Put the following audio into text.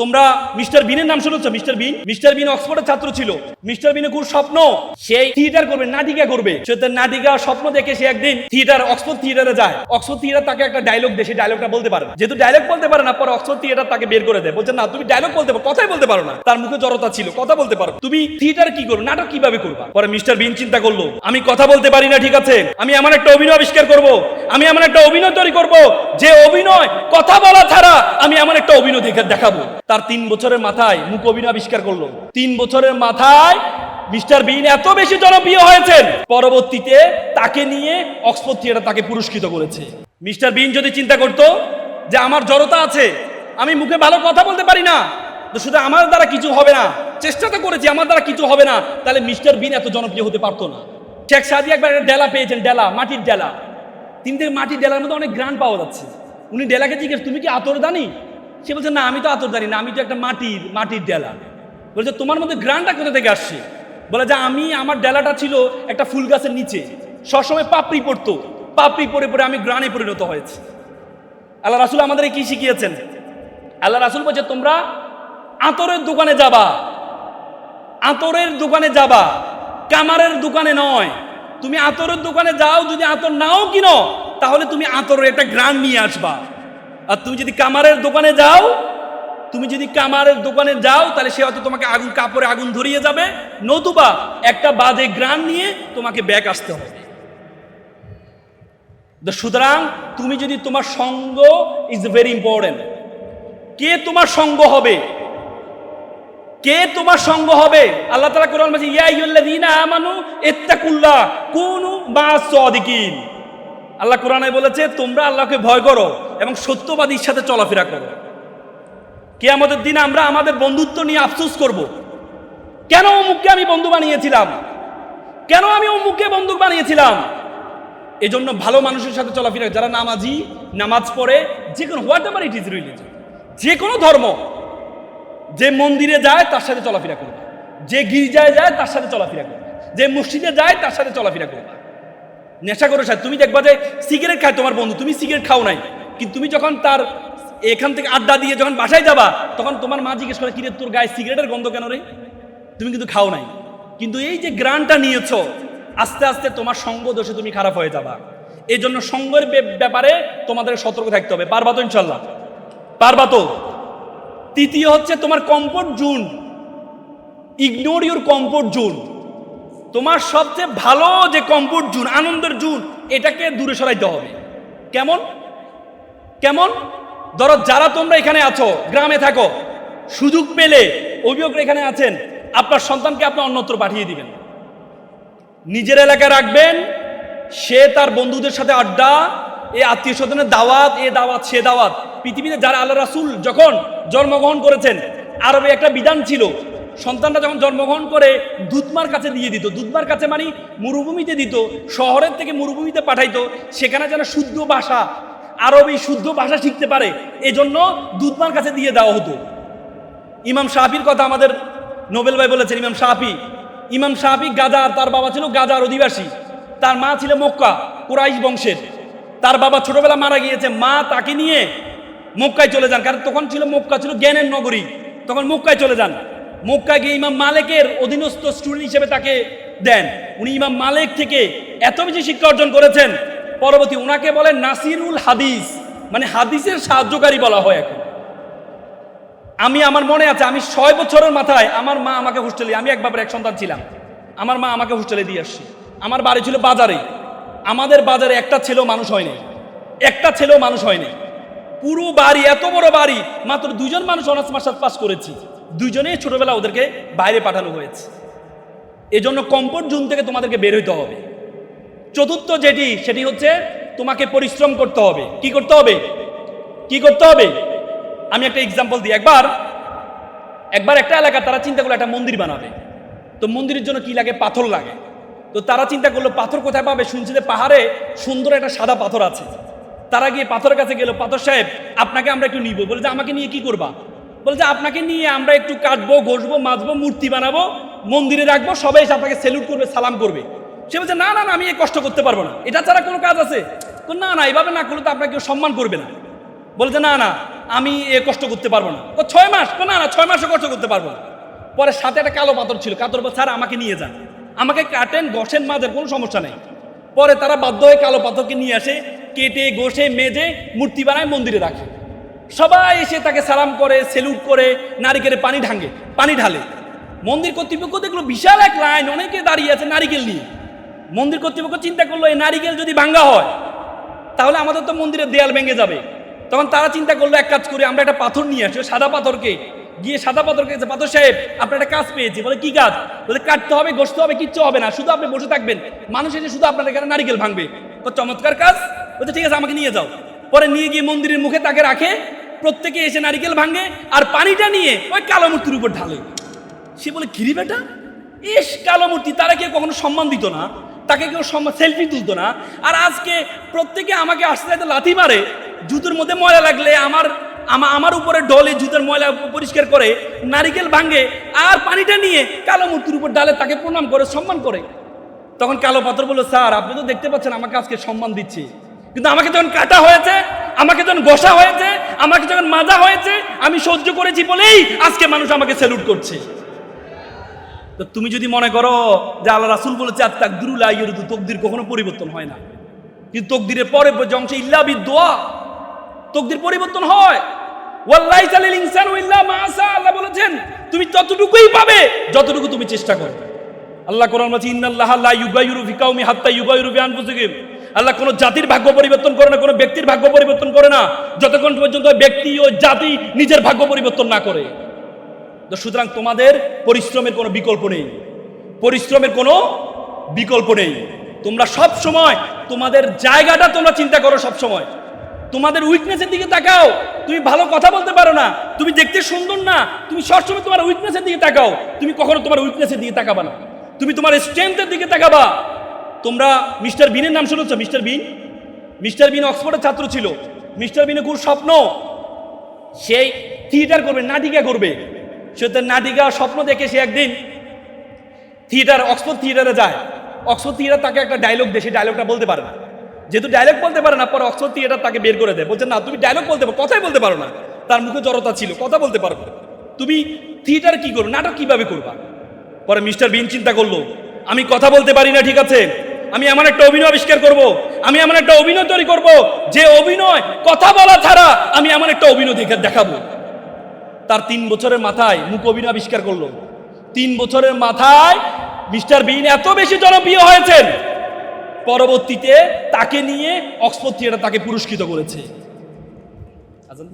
তোমরা মিস্টার বিনের নাম শুনেছো, মিস্টার বিন? মিস্টার বিন অক্সফোর্ডের ছাত্র ছিল। মিস্টার বিনের খুব স্বপ্ন সেই থিয়েটার করবে, নাটিকা করবে। সে তার নাটিকা স্বপ্ন দেখে সে একদিন থিয়েটার, অক্সফোর্ড থিয়েটারে যায়। অক্সফোর্ড থিয়েটার তাকে একটা ডায়লগ দেয় সেই ডায়লগটা বলতে পারে না। যেহেতু ডায়লগ বলতে পারে না, পরে অক্সফোর্ড থিয়েটার তাকে বের করে দেয়। বলছে, না, তুমি ডায়লগ বলতে পারো, কথাই বলতে পারো না। তার মুখে জড়তা ছিল, কথা বলতে পারো। তুমি থিয়েটার কি করো নাটক কীভাবে করবা? পরে মিস্টার বিন চিন্তা করল, আমি কথা বলতে পারি না, ঠিক আছে। আমি এমন একটা অভিনয় আবিষ্কার করব, আমি এমন একটা অভিনয় তৈরি করব, যে অভিনয়, কথা বলা ছাড়া আমি এমন একটা অভিনয় দেখে দেখাবো। তার তিন বছরের মাথায় অভিনয় আবিষ্কার করল। তিন বছরের মাথায় মিস্টার বিন এত বেশি জনপ্রিয় হয়েছেন। পরবর্তীতে তাকে নিয়ে অক্সফোর্ড থিয়েটার তাকে পুরস্কৃত করেছে। মিস্টার বিন যদি চিন্তা করতো যে আমার জড়তা আছে, আমি মুখে ভালো কথা বলতে পারি না, তো শুধু আমার দ্বারা কিছু হবে না, চেষ্টা তো করেছি, আমার দ্বারা কিছু হবে না, তাহলে মিস্টার বিন এত জনপ্রিয় হতে পারতো না। শেখ সাদি একবার একটা ডেলা পেয়েছেন, ডেলা, মাটির ডেলা। তিনি থেকে মাটির ডেলার মধ্যে অনেক গ্রান পাওয়া যাচ্ছে। উনি ডেলাকে জিজ্ঞেস, তুমি কি আতর দানি সে বলছে, না, আমি তো আতর জানি না, আমি তো একটা মাটির মাটির ডেলা। বলছে, তোমার মধ্যে গ্রানটা কোথা থেকে আসছে? বলে, যে, আমি, আমার ডেলাটা ছিল একটা ফুল গাছের নিচে। সবসময় পাপড়ি পড়তো, পাপড়ি পড়ে পড়ে আমি গ্রানে পরিণত হয়েছে। আল্লাহ রাসুল আমাদের কি শিখিয়েছেন? আল্লাহ রাসুল বলছে, তোমরা আতরের দোকানে যাবা, আতরের দোকানে যাবা, কামারের দোকানে নয়। তুমি আতরের দোকানে যাও, যদি আতর নাও কিনো, তাহলে তুমি আতরের একটা গ্রান নিয়ে আসবা। আর তুমি যদি কামারের দোকানে যাও, তুমি যদি কামারের দোকানে যাও, তাহলে সে হয়তো তোমাকে আগুন কাপড়ে আগুন ধরিয়ে যাবে। নতুবা একটা বাজে গ্রান নিয়ে তোমাকে ব্যাক আসতে হবে। সুতরাং তুমি যদি তোমার সঙ্গ ইজ ভেরি ইম্পর্টেন্ট কে তোমার সঙ্গ হবে? কে তোমার সঙ্গ হবে? আল্লাহ তাআলা কোরআন মাঝে ইয়া আইয়ুল্লাযীনা আমানু ইত্তাকুল্লাহ, কুনু মা'আস সাদিকিন আল্লাহ কোরআনে বলেছে, তোমরা আল্লাহকে ভয় করো এবং সত্যবাদীর সাথে চলাফেরা করো। কিয়ামতের দিন আমরা আমাদের বন্ধুত্ব নিয়ে আফসোস করব। কেন অমুককে আমি বন্ধু বানিয়েছিলাম? কেন আমি অমুককে বন্ধু বানিয়েছিলাম? এজন্য ভালো মানুষের সাথে চলাফেরা, যারা নামাজি, নামাজ পড়ে, যে কোনো whatever it is religion যে কোনো ধর্ম, যে মন্দিরে যায়, তার সাথে চলাফেরা করবে। যে গির্জায় যায়, তার সাথে চলাফেরা করবে। যে মসজিদে যায়, তার সাথে চলাফেরা করবে। নেশা করো সাথে তুমি দেখবা যে সিগারেট খায় তোমার বন্ধু, তুমি সিগারেট খাও নাই। কিন্তু তুমি যখন তার এখান থেকে আড্ডা দিয়ে যখন বাসায় যাবা, তখন তোমার মা জিজ্ঞেস করে, কিরে, তোর গায়ে সিগারেটের গন্ধ কেন রে? তুমি কিন্তু খাও নাই। কিন্তু এই যে গ্রানটা নিয়েছ, আস্তে আস্তে তোমার সঙ্গ দোষে তুমি খারাপ হয়ে যাবা। এই জন্য সঙ্গের ব্যাপারে তোমাদের সতর্ক থাকতে হবে। পারবা তো ইনশাল্লাহ পারবা তো? তৃতীয় হচ্ছে তোমার comfort zone ignore your comfort zone তোমার সবচেয়ে ভালো যে কমফোর্ট জুন আনন্দের জুন এটাকে দূরে সরাইতে হবে। কেমন? কেমন? ধরো যারা তোমরা এখানে আছো, গ্রামে থাকো, সুযোগ পেলে অভিভাবকরা এখানে আছেন, আপনার সন্তানকে আপনি অন্যত্র পাঠিয়ে দিবেন। নিজের এলাকায় রাখবেন, সে তার বন্ধুদের সাথে আড্ডা, এ আত্মীয় স্বজনের দাওয়াত, এ দাওয়াত, সে দাওয়াত। পৃথিবীতে যারা আল্লাহ রাসুল যখন জন্মগ্রহণ করেছেন, আরবে একটা বিধান ছিল সন্তানরা যখন জন্মগ্রহণ করে, দুধমার কাছে দিয়ে দিত। দুধমার কাছে মানে মরুভূমিতে দিত, শহরের থেকে মরুভূমিতে পাঠাইতো, সেখানে যেন শুদ্ধ ভাষা, আরবি শুদ্ধ ভাষা শিখতে পারে, এজন্য দুধমার কাছে দিয়ে দেওয়া হতো। ইমাম শাহির কথা আমাদের নোবেল ভাই বলেছেন, ইমাম শাহি ইমাম শাহি গাজার, তার বাবা ছিল গাজার অধিবাসী। তার মা ছিল মক্কা, কুরাইশ বংশের। তার বাবা ছোটবেলা মারা গিয়েছে, মা তাকে নিয়ে মক্কায় চলে যান, কারণ তখন ছিল মক্কা ছিল জ্ঞানের নগরী। তখন মক্কায় চলে যান। মক্কায় গিয়ে ইমাম মালেকের অধীনস্থ স্টুডেন্ট হিসেবে তাকে দেন। উনি ইমাম মালেক থেকে এত বেশি শিক্ষা অর্জন করেছেন, পরবর্তী ওনাকে বলেন নাসিরুল হাদিস মানে হাদিসের সাহায্যকারী বলা হয় এখন। আমি, আমার মনে আছে, আমি ছয় বছরের মাথায় আমার মা আমাকে হোস্টেলে, আমি এক বাবার এক সন্তান ছিলাম। আমার মা আমাকে হোস্টেলে দিয়ে আসছে। আমার বাড়ি ছিল বাজারে। আমাদের বাজারে একটা ছেলেও মানুষ হয়নি। একটা ছেলেও মানুষ হয়নি। পুরো বাড়ি, এত বড় বাড়ি, মাত্র দুজন মানুষ অনার্স মাস্টার পাস করেছি। দুজনেই ছোটবেলা ওদেরকে বাইরে পাঠানো হয়েছে। এজন্য কমফোর্ট জোন থেকে তোমাদেরকে বের হইতে হবে। চতুর্থ যেটি, সেটি হচ্ছে তোমাকে পরিশ্রম করতে হবে। কি করতে হবে? কি করতে হবে? আমি একটা এক্সাম্পল দিই। একবার একবার একটা এলাকা, তারা চিন্তা করল একটা মন্দির বানাবে। তো মন্দিরের জন্য কি লাগে? পাথর লাগে। তো তারা চিন্তা করল, পাথর কোথায় পাবে? শুনছে যে পাহাড়ে সুন্দর একটা সাদা পাথর আছে। তারা গিয়ে পাথরের কাছে গেল, পাথর সাহেব, আপনাকে আমরা একটু নিব। বলে যে, আমাকে নিয়ে কি করবা? বলে যে আপনাকে নিয়ে আমরা একটু কাটবো, ঘষবো, মাজবো, মূর্তি বানাবো, মন্দিরে রাখব, সবাই এসে আপনাকে স্যালুট করবে, সালাম করবে। সে বলছে, না না না, আমি এই কষ্ট করতে পারব না। এটা ছাড়া কোনো কাজ আছে? না না, এভাবে না করলে তো আপনাকে কেউ সম্মান করবে না। বলছে, না না, আমি এ কষ্ট করতে পারব না। ও ছয় মাস না না, ছয় মাসও কষ্ট করতে পারব না। পরে সাথে একটা কালো পাথর ছিল, কাতর স্যার, আমাকে নিয়ে যান। আমাকে কাটেন, ঘষেন মাঝের কোনো সমস্যা নেই। পরে তারা বাধ্য হয়ে কালো পাথরকে নিয়ে আসে, কেটে, ঘষে, মেজে, মূর্তি বানায়, মন্দিরে রাখে। সবাই এসে তাকে সালাম করে, সেলুট করে, নারিকেলে পানি ঢাঙ্গে, পানি ঢালে। মন্দির কর্তৃপক্ষ দেখল বিশাল এক লাইন, অনেকে দাঁড়িয়ে আছে নারিকেল নিয়ে। মন্দির কর্তৃপক্ষ চিন্তা করল, এই নারিকেল যদি ভাঙ্গা হয়, তাহলে আমাদের তো মন্দিরের দেয়াল ভেঙে যাবে। তখন তারা চিন্তা করল, এক কাজ করে, আমরা একটা পাথর নিয়ে আসি। সাদা পাথরকে গিয়ে সাদা পাথরকে পাথর সাহেব আপনার একটা কাজ পেয়েছি। বলে, কি কাজ? বলে, কাটতে হবে গোসতে হবে, কিচ্ছু হবে না। শুধু আপনি বসে থাকবেন। মানুষ এসে শুধু আপনার এখানে নারিকেল ভাঙবে। চমৎকার কাজ। বলছে, ঠিক আছে, আমাকে নিয়ে যাও। পরে নিয়ে গিয়ে মন্দিরের মুখে তাকে রাখে, প্রত্যেকে এসে নারিকেল ভাঙে আর পানিটা নিয়ে ওই কালো মূর্তির উপর ঢালে। সে বলে কিরি বেটা? ইস, কালো মূর্তি, তারা কেউ কখনো সম্মান দিত না, তাকে কেউ সেলফি তুলতো না। আর আজকে প্রত্যেকে আমাকে আসতে আসতে লাথি মারে, জুতোর মধ্যে ময়লা লাগলে আমার আমার উপরে ডলে জুতোর ময়লা পরিষ্কার করে নারিকেল ভাঙে আর পানিটা নিয়ে কালো মূর্তির উপর ডালে তাকে প্রণাম করে, সম্মান করে। তখন কালো পাথর বলল, স্যার, আপনি তো দেখতে পাচ্ছেন আমাকে আজকে সম্মান দিচ্ছে। কিন্তু আমাকে যখন কাটা হয়েছে, আমাকে যখন বসা হয়েছে, আমাকে যখন মাজা হয়েছে, আমি সহ্য করেছি বলেই আজকে মানুষ আমাকে স্যালুট করছে। তো তুমি যদি মনে করো যে আল্লাহ রাসুল বলেছে আর তাকদিরুল আইয়ুরদু তকদির কখনো পরিবর্তন হয় না। কিন্তু তকদিরের পরে যে অংশ ইল্লা বিদোয়া তকদির পরিবর্তন হয়। ওয়াল্লাহি চালিল ইনসানু ইল্লা মা আসা, আল্লাহ বলেছেন, তুমি ততটুকুই পাবে, যতটুকু তুমি চেষ্টা করো আল্লাহ কোরআন বলছে, ইন্নাল্লাহ লা ইউগাইরু ফি কাউমি হাত্তা ইউগাইরু বি আনফুসিহিম। আল্লাহ কোনো জাতির ভাগ্য পরিবর্তন করে না, কোনো ব্যক্তির ভাগ্য পরিবর্তন করে না, যতক্ষণ পর্যন্ত ব্যক্তি ও জাতি নিজের ভাগ্য পরিবর্তন না করে। সুতরাং তোমাদের পরিশ্রমের কোনো বিকল্প নেই। পরিশ্রমের কোনো বিকল্প নেই। তোমরা সব সময় তোমাদের জায়গাটা তোমরা চিন্তা করো সব সময়। তোমাদের উইকনেসের দিকে তাকাও। তুমি ভালো কথা বলতে পারো না। তুমি দেখতে সুন্দর না। তুমি সবসময় তোমার উইকনেসের দিকে তাকাও। তুমি কখনো তোমার উইকনেসের দিকে তাকাবা না। তুমি তোমার স্ট্রেংথের দিকে তাকাবা। তোমরা মিস্টার বিনের নাম শুনেছ? মিস্টার বিন? মিস্টার বিন অক্সফোর্ডের ছাত্র ছিল। মিস্টার বিনের খুব স্বপ্ন। সেই থিয়েটার করবে, নাটিকা করবে। সে তার নাটিকা স্বপ্ন দেখে সে একদিন থিয়েটার, অক্সফোর্ড থিয়েটারে যায়। অক্সফোর্ড থিয়েটার তাকে একটা ডায়লগ দেয় সেই ডায়লগটা বলতে পারে না। যেহেতু ডায়লগ বলতে পারে না, পরে অক্সফোর্ড থিয়েটার তাকে বের করে দেয়। বলছে, না, তুমি ডায়লগ বলতে পারো, কথাই বলতে পারো না। তার মুখে জড়তা ছিল, কথা বলতে পারো। তুমি থিয়েটার কি করো নাটক কীভাবে করবা? পরে মিস্টার বিন চিন্তা করল, আমি কথা বলতে পারি না, ঠিক আছে? আমি এমন একটা অভিনয় আবিষ্কার করব, আমি এমন একটা অভিনয় তৈরি করব, যে অভিনয়, কথা বলা ছাড়া আমি এমন একটা অভিনয় দেখে দেখাবো। তার তিন বছরের মাথায় মুখ অভিনয় আবিষ্কার করল। তিন বছরের মাথায় মিস্টার বিন এত বেশি জনপ্রিয় হয়েছেন। পরবর্তীতে তাকে নিয়ে অক্সফোর্ড থিয়েটার তাকে পুরস্কৃত করেছে।